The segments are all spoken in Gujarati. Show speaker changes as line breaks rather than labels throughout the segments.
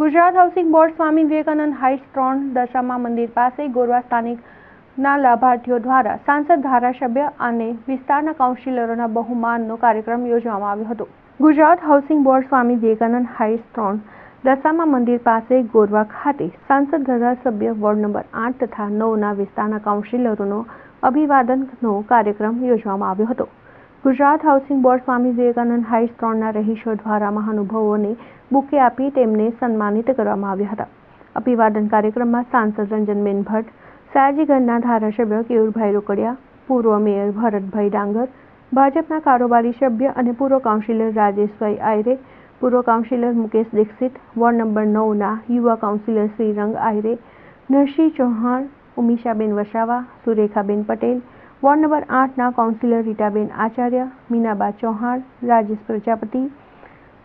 Gujarat housing board Swami Vivekananda heights ત્રણ દશામા મંદિર પાસે ગોરવા સ્થાનિકના લાભાર્થીઓ દ્વારા સાંસદ ધારાસભ્ય અને વિસ્તારના કાઉન્સિલરોના બહુમાનનો કાર્યક્રમ યોજવામાં આવ્યો હતો. Gujarat housing board Swami Vivekananda heights ત્રણ દશામા મંદિર પાસે ગોરવા ખાતે સાંસદ ધારાસભ્ય વોર્ડ નંબર આઠ તથા નવના વિસ્તારના કાઉન્સિલરોનો અભિવાદનનો કાર્યક્રમ યોજવામાં આવ્યો હતો. Gujarat housing board Swami Vivekananda heights ત્રણના રહીશો દ્વારા મહાનુભાવોને બુકે આપી તેમને સન્માનિત કરવામાં આવ્યા હતા. અભિવાદન કાર્યક્રમમાં સાંસદ રંજનબેન ભટ્ટ સયાજીગંજના ધારાસભ્ય કેયુરભાઈ રોકડિયા, પૂર્વ મેયર ભરતભાઈ ડાંગર, ભાજપના કારોબારી સભ્ય અને પૂર્વ કાઉન્સિલર રાજેશભાઈ આયરે, પૂર્વ councillor Mukesh Dixit, ward number નવના યુવા councillor Shrirang Ayre, Narsinh Chauhan Umishaben Vasava, Surekhaben Patel ward number આઠના councillor Ritaben Acharya, Minaba Chauhan, Rajesh Prajapati.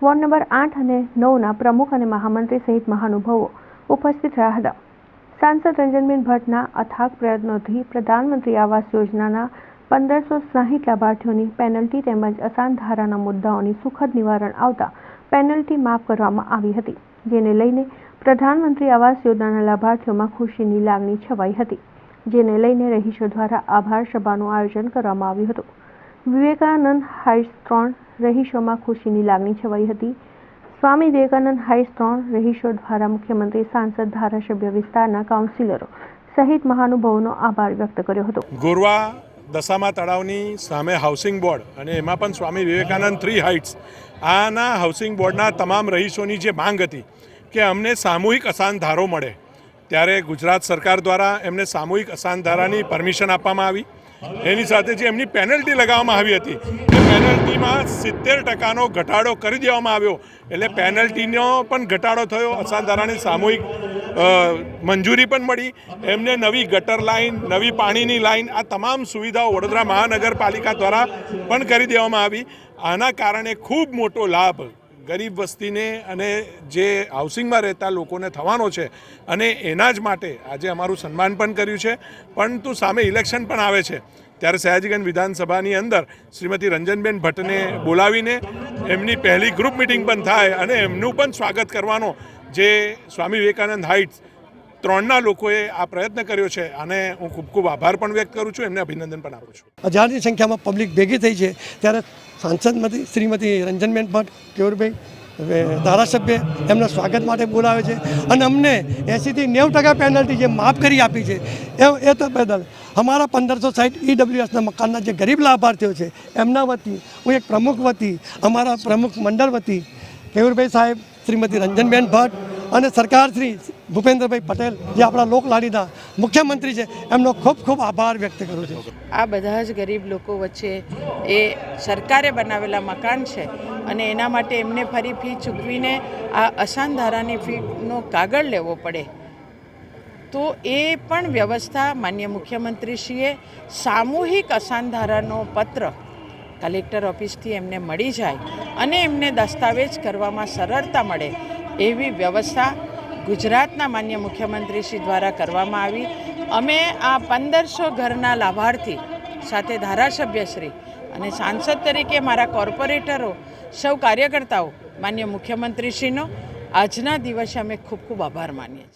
Ward number આઠ અને નવના પ્રમુખ અને મહામંત્રી સહિત મહાનુભાવો ઉપસ્થિત રહ્યા હતા. સાંસદ રંજનબેન ભટ્ટના અથાગ પ્રયત્નોથી પ્રધાનમંત્રી આવાસ યોજનાના પંદરસો સાહીઠ લાભાર્થીઓની પેનલ્ટી તેમજ અસાન ધારાના મુદ્દાઓની સુખદ નિવારણ આવતા પેનલ્ટી માફ કરવામાં આવી હતી, જેને લઈને પ્રધાનમંત્રી આવાસ યોજનાના લાભાર્થીઓમાં ખુશીની લાગણી છવાઈ હતી. જેને લઈને રહીશો દ્વારા આભાર સભાનું આયોજન કરવામાં આવ્યું હતું. વિવેકાનંદ હાઇટ્સ ત્રણ રહીશોમાં ખુશીની લાગણી છવાઈ હતી. સ્વામી વિવેકાનંદ હાઇટ્સ ત્રણ રહીશો દ્વારા મુખ્યમંત્રી, સાંસદ, ધારાસભ્ય, વિસ્તારના કાઉન્સિલરો સહિત મહાનુભાવોનો આભાર વ્યક્ત કર્યો હતો.
ગોરવા દશામા તળાવની સામે હાઉસિંગ બોર્ડ અને એમાં પણ સ્વામી વિવેકાનંદ થ્રી હાઇટ્સ. આના હાઉસિંગ બોર્ડના તમામ રહીશોની જે માંગ હતી કે અમને સામૂહિક અસાન ધારો મળે. ત્યારે ગુજરાત સરકાર દ્વારા એમને સામૂહિક અસાન ધારાની પરમિશન આપવામાં આવી. એની સાથે જે એમની પેનલ્ટી લગાવવામાં આવી હતી, એ પેનલ્ટીમાં સિત્તેર ટકાનો ઘટાડો કરી દેવામાં આવ્યો. એટલે પેનલ્ટીનો પણ ઘટાડો થયો, અસાન ધારાની સામૂહિક મંજૂરી પણ મળી. એમને નવી ગટર લાઇન નવી પાણીની લાઇન આ તમામ સુવિધાઓ વડોદરા મહાનગરપાલિકા દ્વારા પણ કરી દેવામાં આવી. આના કારણે ખૂબ મોટો લાભ ગરીબ વસ્તીને અને જે હાઉસિંગમાં રહેતા લોકોને થવાનો છે અને એના જ માટે આજે અમારું સન્માન પણ કર્યું છે. પરંતુ સામે ઇલેક્શન પણ આવે છે. ત્યારે સયાજીગંજ વિધાનસભાની અંદર શ્રીમતી રંજનબેન ભટ્ટને બોલાવીને એમની પહેલી ગ્રુપ મિટિંગ પણ થાય અને એમનું પણ સ્વાગત કરવાનો જે સ્વામી વિવેકાનંદ હાઇટ્સ ત્રણના લોકોએ આ પ્રયત્ન કર્યો છે અને હું ખૂબ ખૂબ આભાર પણ વ્યક્ત કરું છું, એમને અભિનંદન પણ આપું છું.
હજારની સંખ્યામાં પબ્લિક ભેગી થઈ છે, ત્યારે સાંસદમાંથી શ્રીમતી રંજનબેન ભટ્ટ, કેવરભાઈ ધારાસભ્ય, એમના સ્વાગત માટે બોલાવે છે અને અમને એંસીથી નેવું ટકા પેનલ્ટી જે માફ કરી આપી છે, એ એ તો બદલ અમારા પંદરસો સાઠ ઈડબ્લ્યુએસના મકાનના જે ગરીબ લાભાર્થીઓ છે, એમના વતી, હું એક પ્રમુખ વતી, અમારા પ્રમુખ મંડળ વતી, કેવુરભાઈ સાહેબ, શ્રીમતી રંજનબેન ભટ્ટ અને સરકાર શ્રી ભૂપેન્દ્રભાઈ પટેલ જે આપણા લોકલાડીના મુખ્યમંત્રી છે, એમનો ખૂબ ખૂબ આભાર વ્યક્ત કરું છું.
આ બધા જ ગરીબ લોકો વચ્ચે એ સરકારે બનાવેલા મકાન છે અને એના માટે એમને ફરી ફી ચૂકવીને આ અસાન ધારાની ફીનો કાગળ લેવો પડે. તો એ પણ વ્યવસ્થા માન્ય મુખ્યમંત્રીશ્રીએ સામૂહિક અસાન ધારાનો પત્ર કલેક્ટર ઓફિસથી એમને મળી જાય અને એમને દસ્તાવેજ કરવામાં સરળતા મળે. એવી વ્યવસ્થા ગુજરાતના માન્ય મુખ્યમંત્રીશ્રી દ્વારા કરવામાં આવી. અમે આ પંદરસો ઘરના લાભાર્થી સાથે ધારાસભ્યશ્રી અને સાંસદ તરીકે મારા કોર્પોરેટરો, સૌ કાર્યકર્તાઓ, માન્ય મુખ્યમંત્રીશ્રીનો આજના દિવસે અમે ખૂબ ખૂબ આભાર માનીએ છીએ.